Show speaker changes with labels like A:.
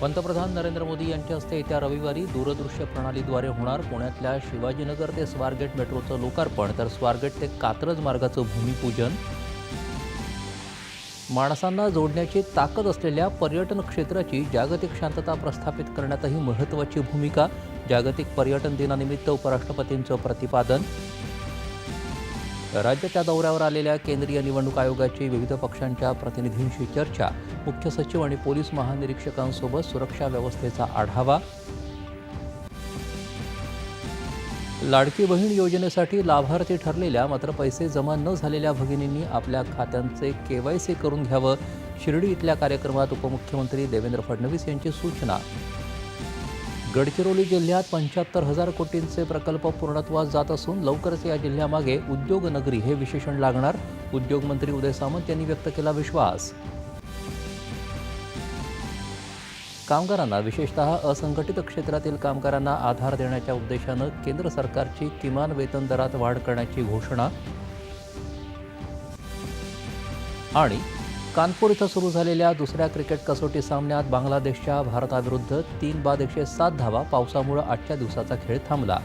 A: पंतप्रधान नरेंद्र मोदी यांच्या हस्ते येत्या रविवारी दूरदृश्य प्रणालीद्वारे होणार पुण्यातल्या शिवाजीनगर ते स्वारगेट मेट्रोचं लोकार्पण. तर स्वारगेट ते कात्रज मार्गाचं भूमिपूजन. माणसांना जोडण्याची ताकद असलेल्या पर्यटन क्षेत्राची जागतिक शांतता प्रस्थापित करण्यातही महत्त्वाची भूमिका. जागतिक पर्यटन दिनानिमित्त उपराष्ट्रपतींचं प्रतिपादन. राज्याच्या दौऱ्यावर आलेल्या केंद्रीय निवडणूक आयोगाची विविध पक्षांच्या प्रतिनिधींशी चर्चा. मुख्य सचिव आणि पोलीस महानिरीक्षकांसोबत सुरक्षा व्यवस्थेचा आढावा. लाडकी बहीण योजनेसाठी लाभार्थी ठरलेल्या मात्र पैसे जमा न झालेल्या भगिनींनी आपल्या खात्यांचे केवायसी करून घ्यावं. शिर्डी इथल्या कार्यक्रमात उपमुख्यमंत्री देवेंद्र फडणवीस यांची सूचना. गडचिरोली जिल्ह्यात पंच्याहत्तर हजार कोटींचे प्रकल्प पूर्णत्वास जात असून लवकरच या जिल्ह्यामागे उद्योगनगरी हे विशेषण लागणार उद्योगमंत्री उदय सामंत यांनी व्यक्त केला विश्वास. कामगारांना विशेषतः असंघटित क्षेत्रातील कामगारांना आधार देण्याच्या उद्देशानं केंद्र सरकारची किमान वेतन दरात वाढ करण्याची घोषणा आणि कानपूर इथं सुरू झालेल्या दुसऱ्या क्रिकेट कसोटी सामन्यात बांगलादेशच्या भारताविरुद्ध तीन बाद एकशे सात धावा पावसामुळे आजच्या दिवसाचा खेळ थांबला.